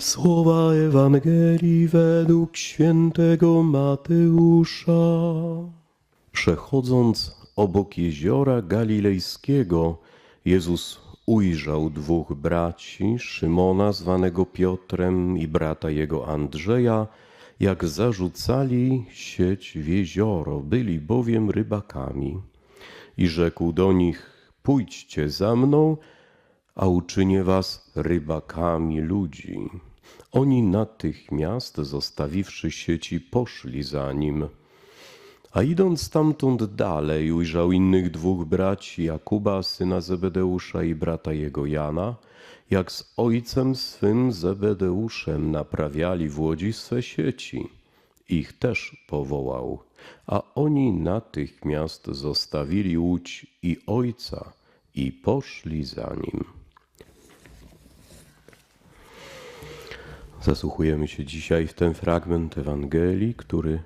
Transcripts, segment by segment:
Słowa Ewangelii według świętego Mateusza. Przechodząc obok jeziora Galilejskiego, Jezus ujrzał dwóch braci, Szymona zwanego Piotrem i brata jego Andrzeja, jak zarzucali sieć w jezioro, byli bowiem rybakami. I rzekł do nich, pójdźcie za mną, a uczynię was rybakami ludzi. Oni natychmiast, zostawiwszy sieci, poszli za nim. A idąc stamtąd dalej, ujrzał innych dwóch braci, Jakuba, syna Zebedeusza i brata jego Jana, jak z ojcem swym Zebedeuszem naprawiali w łodzi swe sieci. Ich też powołał, a oni natychmiast zostawili łódź i ojca i poszli za nim. Zasłuchujemy się dzisiaj w ten fragment Ewangelii, który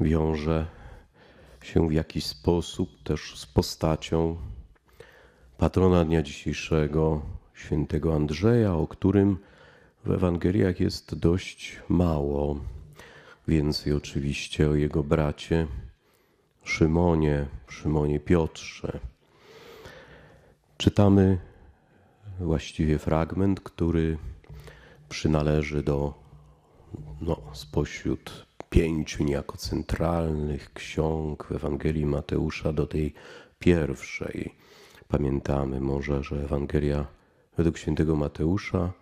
wiąże się w jakiś sposób też z postacią patrona dnia dzisiejszego, świętego Andrzeja, o którym w Ewangeliach jest dość mało. Więcej oczywiście o jego bracie Szymonie, Szymonie Piotrze. Czytamy właściwie fragment, który przynależy do no, spośród pięciu niejako centralnych ksiąg w Ewangelii Mateusza do tej pierwszej. Pamiętamy może, że Ewangelia według świętego Mateusza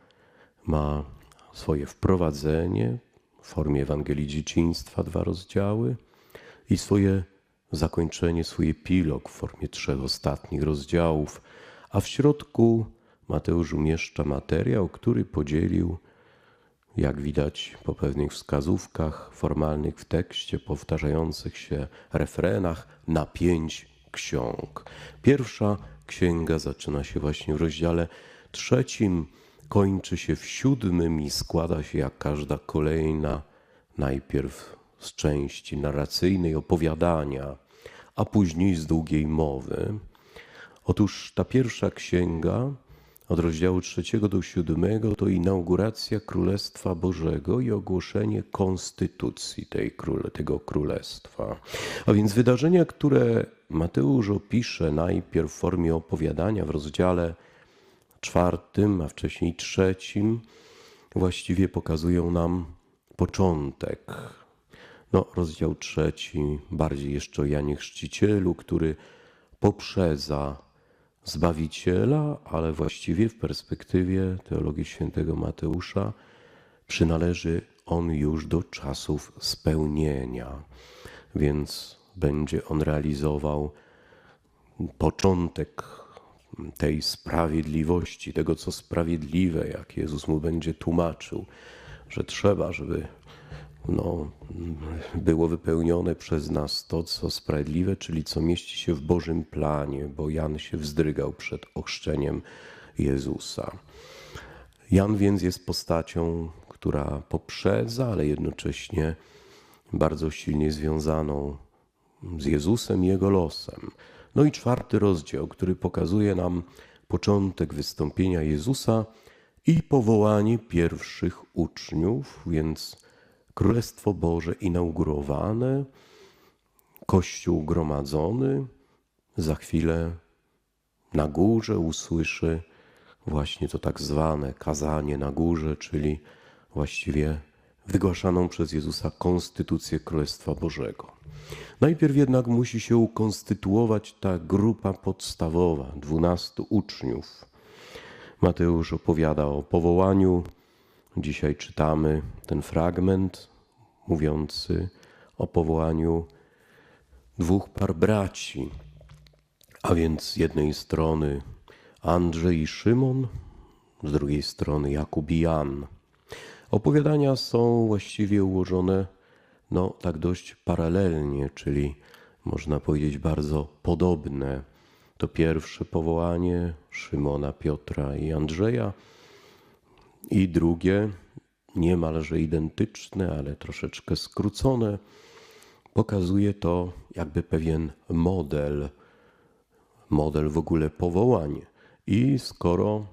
ma swoje wprowadzenie w formie Ewangelii Dzieciństwa, dwa rozdziały, i swoje zakończenie, swój epilog w formie trzech ostatnich rozdziałów, a w środku Mateusz umieszcza materiał, który podzielił, jak widać po pewnych wskazówkach formalnych w tekście, powtarzających się refrenach, na pięć ksiąg. Pierwsza księga zaczyna się właśnie w rozdziale trzecim, kończy się w siódmym i składa się jak każda kolejna, najpierw z części narracyjnej opowiadania, a później z długiej mowy. Otóż ta pierwsza księga od rozdziału trzeciego do siódmego to inauguracja Królestwa Bożego i ogłoszenie konstytucji tej króle, tego królestwa. A więc wydarzenia, które Mateusz opisze najpierw w formie opowiadania w rozdziale czwartym, a wcześniej trzecim, właściwie pokazują nam początek. No, rozdział trzeci, bardziej jeszcze o Janie Chrzcicielu, który poprzedza Zbawiciela, ale właściwie w perspektywie teologii świętego Mateusza przynależy on już do czasów spełnienia, więc będzie on realizował początek tej sprawiedliwości, tego co sprawiedliwe, jak Jezus mu będzie tłumaczył, że trzeba, żeby no, było wypełnione przez nas to, co sprawiedliwe, czyli co mieści się w Bożym planie, bo Jan się wzdrygał przed ochrzczeniem Jezusa. Jan więc jest postacią, która poprzedza, ale jednocześnie bardzo silnie związaną z Jezusem i jego losem. No i czwarty rozdział, który pokazuje nam początek wystąpienia Jezusa i powołanie pierwszych uczniów, więc Królestwo Boże inaugurowane, Kościół gromadzony, za chwilę na górze usłyszy właśnie to tak zwane kazanie na górze, czyli właściwie wygłaszaną przez Jezusa konstytucję Królestwa Bożego. Najpierw jednak musi się ukonstytuować ta grupa podstawowa, dwunastu uczniów. Mateusz opowiada o powołaniu Dzisiaj czytamy ten fragment mówiący o powołaniu dwóch par braci, a więc z jednej strony Andrzej i Szymon, z drugiej strony Jakub i Jan. Opowiadania są właściwie ułożone no, tak dość paralelnie, czyli można powiedzieć bardzo podobne. To pierwsze powołanie Szymona, Piotra i Andrzeja – i drugie, niemalże identyczne, ale troszeczkę skrócone, pokazuje to jakby pewien model, model w ogóle powołania. I skoro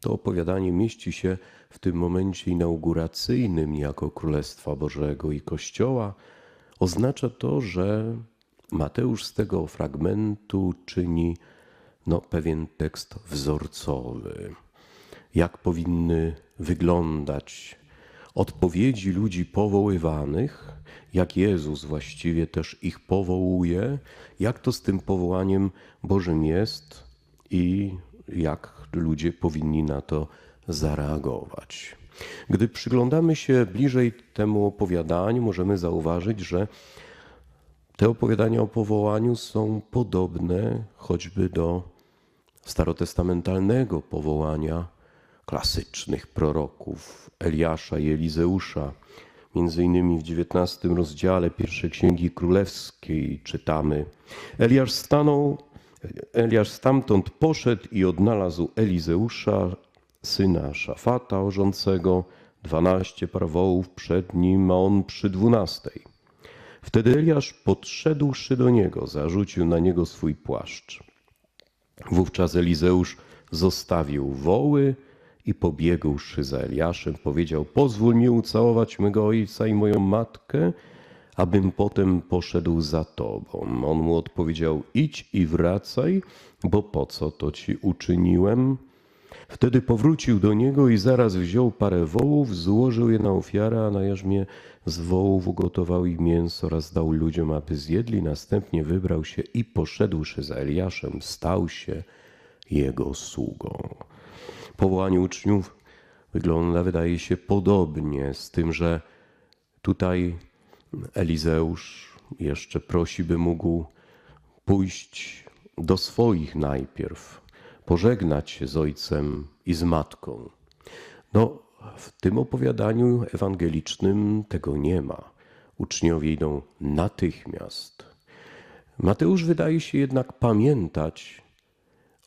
to opowiadanie mieści się w tym momencie inauguracyjnym jako Królestwa Bożego i Kościoła, oznacza to, że Mateusz z tego fragmentu czyni no, pewien tekst wzorcowy. Jak powinny wyglądać odpowiedzi ludzi powoływanych, jak Jezus właściwie też ich powołuje, jak to z tym powołaniem Bożym jest i jak ludzie powinni na to zareagować. Gdy przyglądamy się bliżej temu opowiadaniu, możemy zauważyć, że te opowiadania o powołaniu są podobne choćby do starotestamentalnego powołania klasycznych proroków Eliasza i Elizeusza. Między innymi w XIX rozdziale pierwszej Księgi Królewskiej czytamy: Eliasz stanął, Eliasz stamtąd poszedł i odnalazł Elizeusza, syna Szafata orzącego, dwanaście par wołów przed nim, a on przy dwunastej. Wtedy Eliasz podszedłszy do niego, zarzucił na niego swój płaszcz. Wówczas Elizeusz zostawił woły i pobiegłszy za Eliaszem, powiedział: Pozwól mi ucałować mego ojca i moją matkę, abym potem poszedł za tobą. On mu odpowiedział: Idź i wracaj, bo po co to ci uczyniłem? Wtedy powrócił do niego i zaraz wziął parę wołów, złożył je na ofiarę, a na jarzmie z wołów ugotował ich mięso oraz dał ludziom, aby zjedli. Następnie wybrał się i poszedłszy za Eliaszem, stał się jego sługą. Powołanie uczniów wygląda, wydaje się, podobnie z tym, że tutaj Elizeusz jeszcze prosi, by mógł pójść do swoich najpierw, pożegnać się z ojcem i z matką. No, w tym opowiadaniu ewangelicznym tego nie ma. Uczniowie idą natychmiast. Mateusz wydaje się jednak pamiętać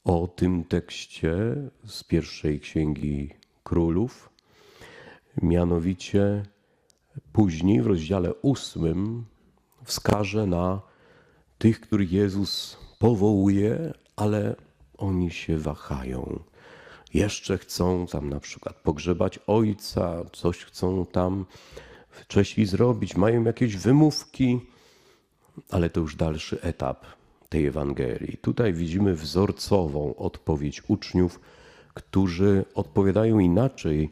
o tym tekście z pierwszej księgi królów. Mianowicie później w rozdziale ósmym wskaże na tych, których Jezus powołuje, ale oni się wahają. Jeszcze chcą tam na przykład pogrzebać ojca, coś chcą tam wcześniej zrobić, mają jakieś wymówki, ale to już dalszy etap tej Ewangelii. Tutaj widzimy wzorcową odpowiedź uczniów, którzy odpowiadają inaczej,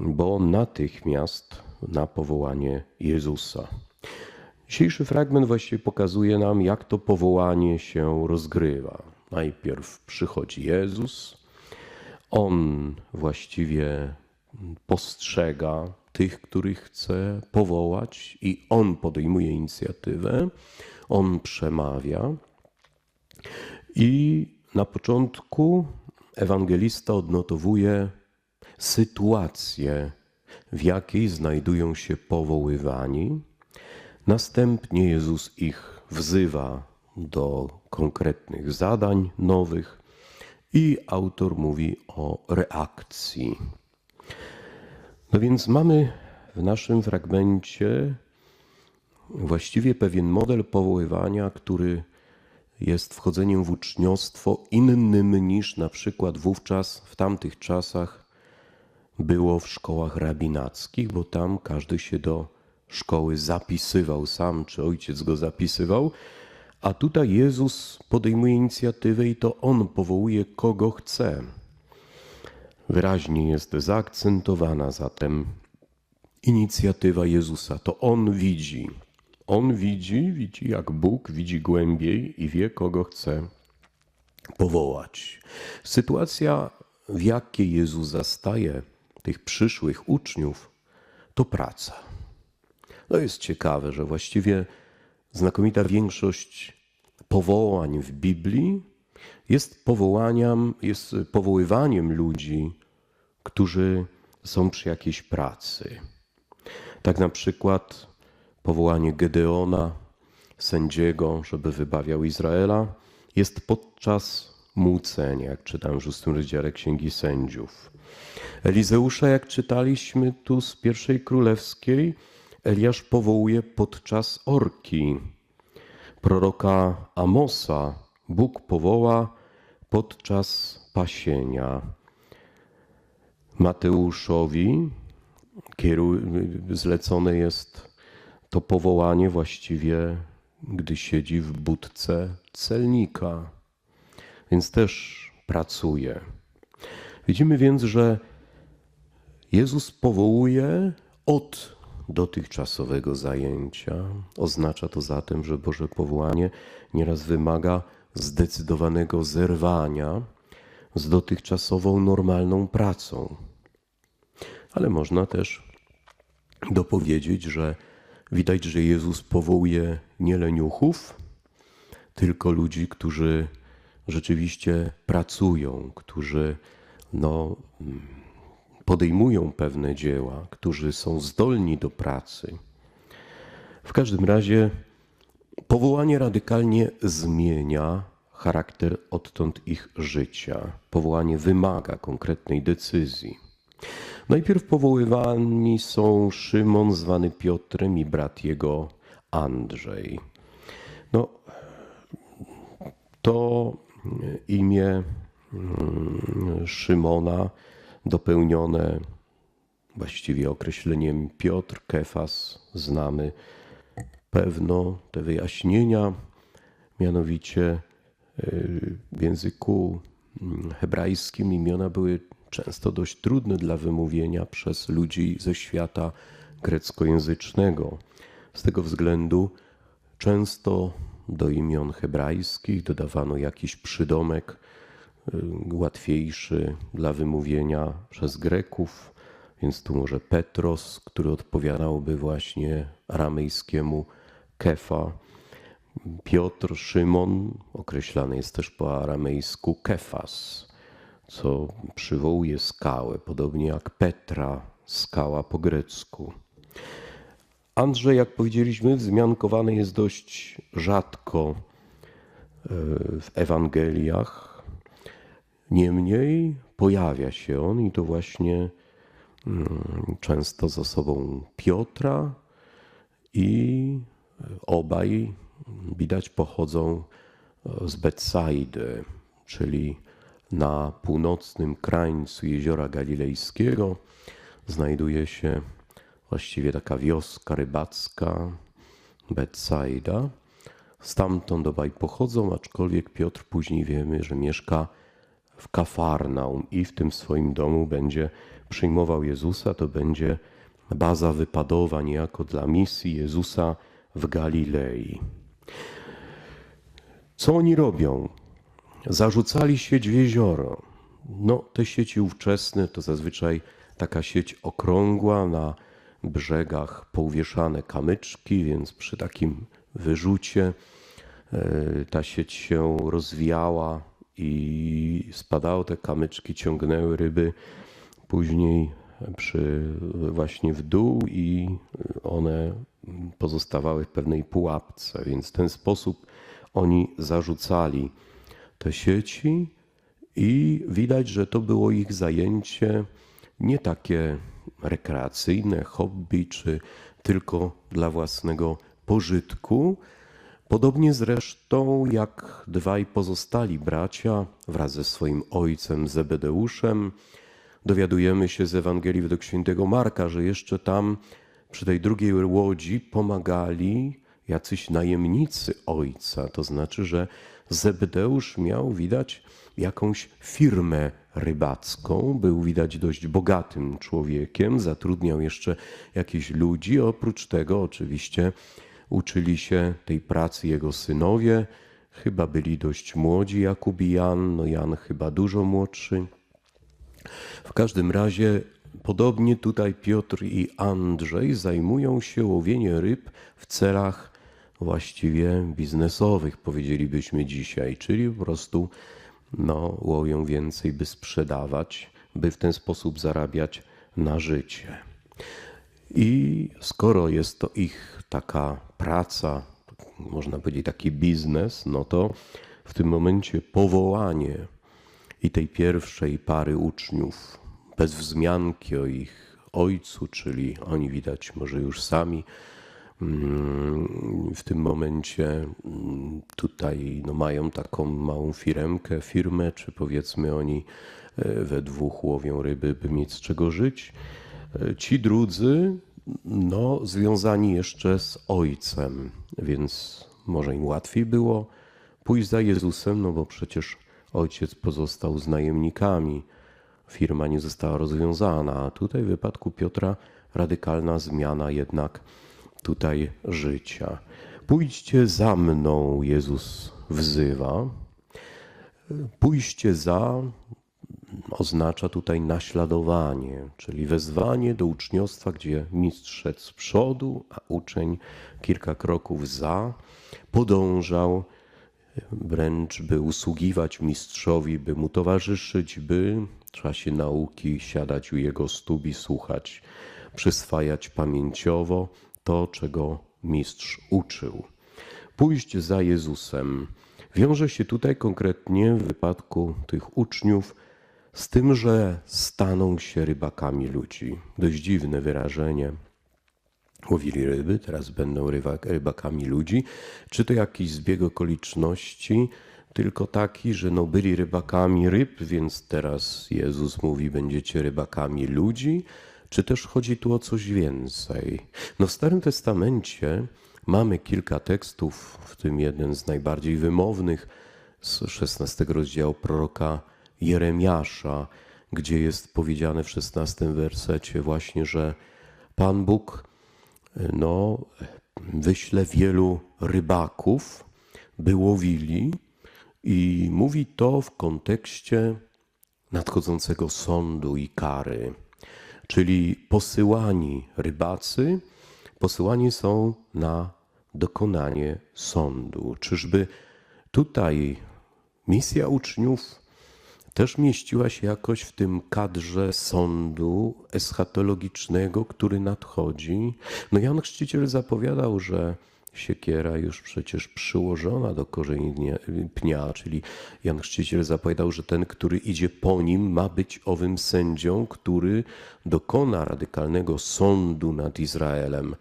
bo natychmiast na powołanie Jezusa. Dzisiejszy fragment właściwie pokazuje nam, jak to powołanie się rozgrywa. Najpierw przychodzi Jezus, on właściwie postrzega tych, których chce powołać, i on podejmuje inicjatywę, on przemawia. I na początku ewangelista odnotowuje sytuację, w jakiej znajdują się powoływani. Następnie Jezus ich wzywa do konkretnych zadań nowych i autor mówi o reakcji. No więc mamy w naszym fragmencie właściwie pewien model powoływania, który jest wchodzeniem w uczniostwo innym niż na przykład wówczas, w tamtych czasach było w szkołach rabinackich, bo tam każdy się do szkoły zapisywał sam, czy ojciec go zapisywał, a tutaj Jezus podejmuje inicjatywę i to On powołuje kogo chce. Wyraźnie jest zaakcentowana zatem inicjatywa Jezusa. To On widzi. On widzi, widzi jak Bóg widzi głębiej i wie, kogo chce powołać. Sytuacja, w jakiej Jezus zastaje tych przyszłych uczniów, to praca. No jest ciekawe, że właściwie znakomita większość powołań w Biblii jest powołaniem, jest powoływaniem ludzi, którzy są przy jakiejś pracy. Tak na przykład powołanie Gedeona, sędziego, żeby wybawiał Izraela, jest podczas młócenia, jak czytam w szóstym rozdziale Księgi Sędziów. Elizeusza, jak czytaliśmy tu z pierwszej królewskiej, Eliasz powołuje podczas orki. Proroka Amosa Bóg powoła podczas pasienia. Mateuszowi kieru- zlecone jest to powołanie właściwie, gdy siedzi w budce celnika, więc też pracuje. Widzimy więc, że Jezus powołuje od dotychczasowego zajęcia. Oznacza to zatem, że Boże powołanie nieraz wymaga zdecydowanego zerwania z dotychczasową normalną pracą. Ale można też dopowiedzieć, że widać, że Jezus powołuje nie leniuchów, tylko ludzi, którzy rzeczywiście pracują, którzy no, podejmują pewne dzieła, którzy są zdolni do pracy. W każdym razie powołanie radykalnie zmienia charakter odtąd ich życia. Powołanie wymaga konkretnej decyzji. Najpierw powoływani są Szymon, zwany Piotrem, i brat jego Andrzej. No, to imię mm, Szymona dopełnione właściwie określeniem Piotr, Kefas, znamy pewno te wyjaśnienia, mianowicie y, w języku mm, hebrajskim imiona były często dość trudne dla wymówienia przez ludzi ze świata greckojęzycznego. Z tego względu często do imion hebrajskich dodawano jakiś przydomek y, łatwiejszy dla wymówienia przez Greków, więc tu może Petros, który odpowiadałby właśnie aramejskiemu Kefa. Piotr, Szymon, określany jest też po aramejsku Kefas, co przywołuje skałę, podobnie jak Petra, skała po grecku. Andrzej, jak powiedzieliśmy, wzmiankowany jest dość rzadko e, w Ewangeliach. Niemniej pojawia się on i to właśnie mm, często z osobą Piotra i obaj widać pochodzą e, z Betsaidy, czyli na północnym krańcu jeziora Galilejskiego znajduje się właściwie taka wioska rybacka, Betsaida. Stamtąd obaj pochodzą, aczkolwiek Piotr później wiemy, że mieszka w Kafarnaum i w tym swoim domu będzie przyjmował Jezusa. To będzie baza wypadowa niejako dla misji Jezusa w Galilei. Co oni robią? Zarzucali sieć w jezioro. No, te sieci ówczesne to zazwyczaj taka sieć okrągła na brzegach pouwieszane kamyczki, więc przy takim wyrzucie e, ta sieć się rozwijała i spadały te kamyczki, ciągnęły ryby później przy, właśnie w dół i one pozostawały w pewnej pułapce, więc w ten sposób oni zarzucali te sieci i widać, że to było ich zajęcie nie takie rekreacyjne, hobby, czy tylko dla własnego pożytku. Podobnie zresztą jak dwaj pozostali bracia wraz ze swoim ojcem Zebedeuszem, dowiadujemy się z Ewangelii według świętego Marka, że jeszcze tam przy tej drugiej łodzi pomagali jacyś najemnicy ojca. To znaczy, że Zebedeusz miał widać jakąś firmę rybacką, był widać dość bogatym człowiekiem, zatrudniał jeszcze jakichś ludzi. Oprócz tego, oczywiście, uczyli się tej pracy jego synowie. Chyba byli dość młodzi, Jakub i Jan, no Jan chyba dużo młodszy. W każdym razie, podobnie tutaj Piotr i Andrzej zajmują się łowieniem ryb w celach właściwie biznesowych, powiedzielibyśmy dzisiaj, czyli po prostu no, łowią więcej, by sprzedawać, by w ten sposób zarabiać na życie. I skoro jest to ich taka praca, można powiedzieć taki biznes, no to w tym momencie powołanie i tej pierwszej pary uczniów, bez wzmianki o ich ojcu, czyli oni widać może już sami w tym momencie mm, tutaj no, mają taką małą firmkę, firmę, czy powiedzmy oni e, we dwóch łowią ryby, by mieć z czego żyć. E, Ci drudzy, no, związani jeszcze z ojcem, więc może im łatwiej było pójść za Jezusem, no bo przecież ojciec pozostał z najemnikami. Firma nie została rozwiązana, a tutaj w wypadku Piotra radykalna zmiana jednak tutaj życia. Pójdźcie za mną, Jezus wzywa. Pójście za oznacza tutaj naśladowanie, czyli wezwanie do uczniostwa, gdzie mistrz szedł z przodu, a uczeń kilka kroków za, podążał wręcz by usługiwać mistrzowi, by mu towarzyszyć, by w czasie nauki siadać u jego stóp i słuchać, przyswajać pamięciowo to, czego mistrz uczył. Pójść za Jezusem wiąże się tutaj konkretnie w wypadku tych uczniów z tym, że staną się rybakami ludzi. Dość dziwne wyrażenie. Łowili ryby, teraz będą ryba- rybakami ludzi. Czy to jakiś zbieg okoliczności, tylko taki, że no byli rybakami ryb, więc teraz Jezus mówi, będziecie rybakami ludzi? Czy też chodzi tu o coś więcej? No w Starym Testamencie mamy kilka tekstów, w tym jeden z najbardziej wymownych z 16 rozdziału proroka Jeremiasza, gdzie jest powiedziane w 16 wersecie właśnie, że Pan Bóg no, wyśle wielu rybaków, by łowili, i mówi to w kontekście nadchodzącego sądu i kary. Czyli posyłani rybacy, posyłani są na dokonanie sądu. Czyżby tutaj misja uczniów też mieściła się jakoś w tym kadrze sądu eschatologicznego, który nadchodzi. No Jan Chrzciciel zapowiadał, że siekiera już przecież przyłożona do korzeni pnia, czyli Jan Chrzciciel zapowiadał, że ten, który idzie po nim, ma być owym sędzią, który dokona radykalnego sądu nad Izraelem.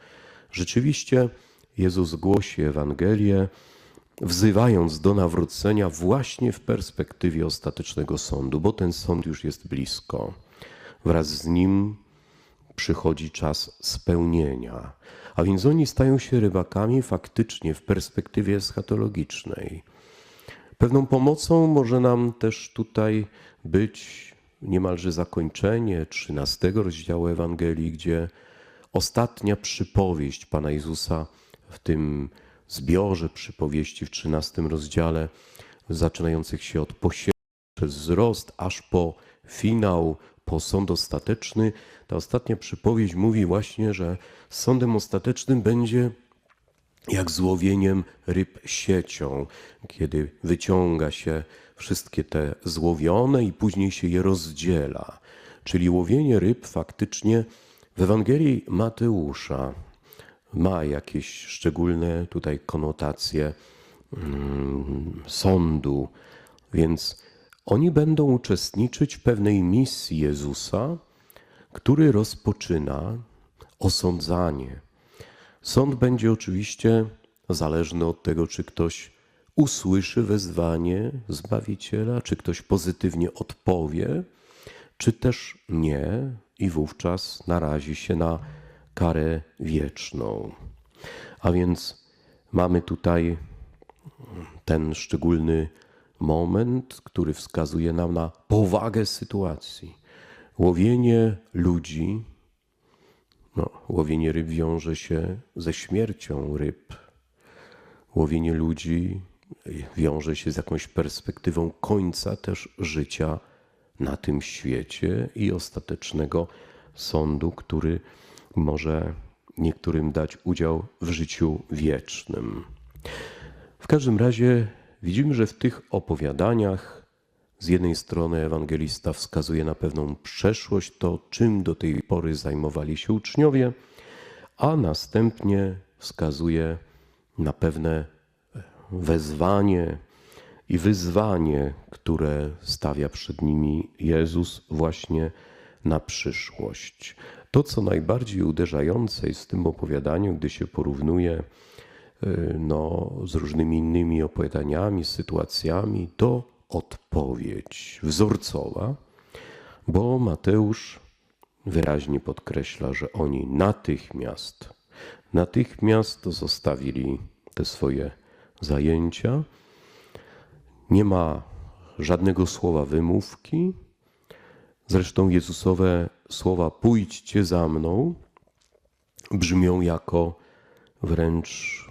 Rzeczywiście Jezus głosi Ewangelię, wzywając do nawrócenia właśnie w perspektywie ostatecznego sądu, bo ten sąd już jest blisko. Wraz z nim przychodzi czas spełnienia. A więc oni stają się rybakami faktycznie w perspektywie eschatologicznej. Pewną pomocą może nam też tutaj być niemalże zakończenie 13 rozdziału Ewangelii, gdzie ostatnia przypowieść Pana Jezusa w tym zbiorze przypowieści w 13 rozdziale, zaczynających się od posiewu przez wzrost, aż po finał, po sąd ostateczny. Ta ostatnia przypowieść mówi właśnie, że sądem ostatecznym będzie jak złowieniem ryb siecią, kiedy wyciąga się wszystkie te złowione i później się je rozdziela. Czyli łowienie ryb faktycznie w Ewangelii Mateusza ma jakieś szczególne tutaj konotacje mm, sądu, więc oni będą uczestniczyć w pewnej misji Jezusa, który rozpoczyna osądzanie. Sąd będzie oczywiście zależny od tego, czy ktoś usłyszy wezwanie Zbawiciela, czy ktoś pozytywnie odpowie, czy też nie, i wówczas narazi się na karę wieczną. A więc mamy tutaj ten szczególny moment, który wskazuje nam na powagę sytuacji. Łowienie ludzi, no, łowienie ryb wiąże się ze śmiercią ryb. Łowienie ludzi wiąże się z jakąś perspektywą końca też życia na tym świecie i ostatecznego sądu, który może niektórym dać udział w życiu wiecznym. W każdym razie widzimy, że w tych opowiadaniach z jednej strony ewangelista wskazuje na pewną przeszłość, to czym do tej pory zajmowali się uczniowie, a następnie wskazuje na pewne wezwanie i wyzwanie, które stawia przed nimi Jezus właśnie na przyszłość. To, co najbardziej uderzające jest w tym opowiadaniu, gdy się porównuje no, z różnymi innymi opowiadaniami, sytuacjami, to odpowiedź wzorcowa, bo Mateusz wyraźnie podkreśla, że oni natychmiast, natychmiast zostawili te swoje zajęcia. Nie ma żadnego słowa wymówki. Zresztą Jezusowe słowa pójdźcie za mną brzmią jako wręcz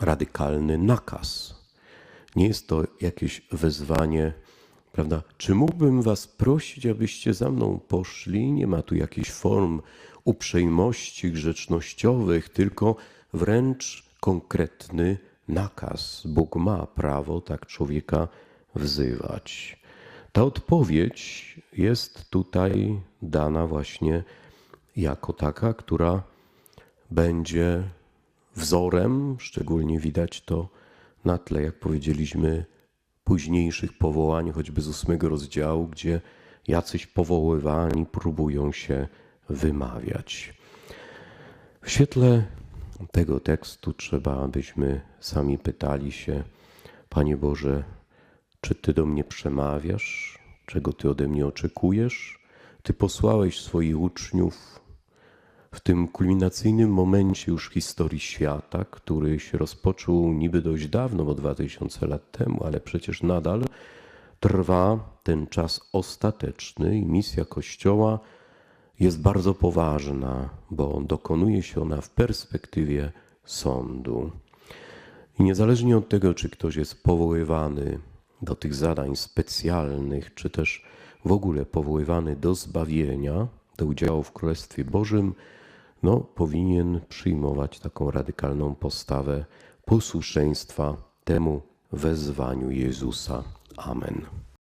radykalny nakaz. Nie jest to jakieś wezwanie, prawda? Czy mógłbym was prosić, abyście za mną poszli? Nie ma tu jakichś form uprzejmości grzecznościowych, tylko wręcz konkretny nakaz. Bóg ma prawo tak człowieka wzywać. Ta odpowiedź jest tutaj dana właśnie jako taka, która będzie wzorem, szczególnie widać to na tle, jak powiedzieliśmy, późniejszych powołań, choćby z ósmego rozdziału, gdzie jacyś powoływani próbują się wymawiać. W świetle tego tekstu trzeba, abyśmy sami pytali się, Panie Boże, czy Ty do mnie przemawiasz? Czego Ty ode mnie oczekujesz? Ty posłałeś swoich uczniów w tym kulminacyjnym momencie już historii świata, który się rozpoczął niby dość dawno, bo 2000 lat temu, ale przecież nadal trwa ten czas ostateczny i misja Kościoła jest bardzo poważna, bo dokonuje się ona w perspektywie sądu. I niezależnie od tego, czy ktoś jest powoływany do tych zadań specjalnych, czy też w ogóle powoływany do zbawienia, do udziału w Królestwie Bożym, no, powinien przyjmować taką radykalną postawę posłuszeństwa temu wezwaniu Jezusa. Amen.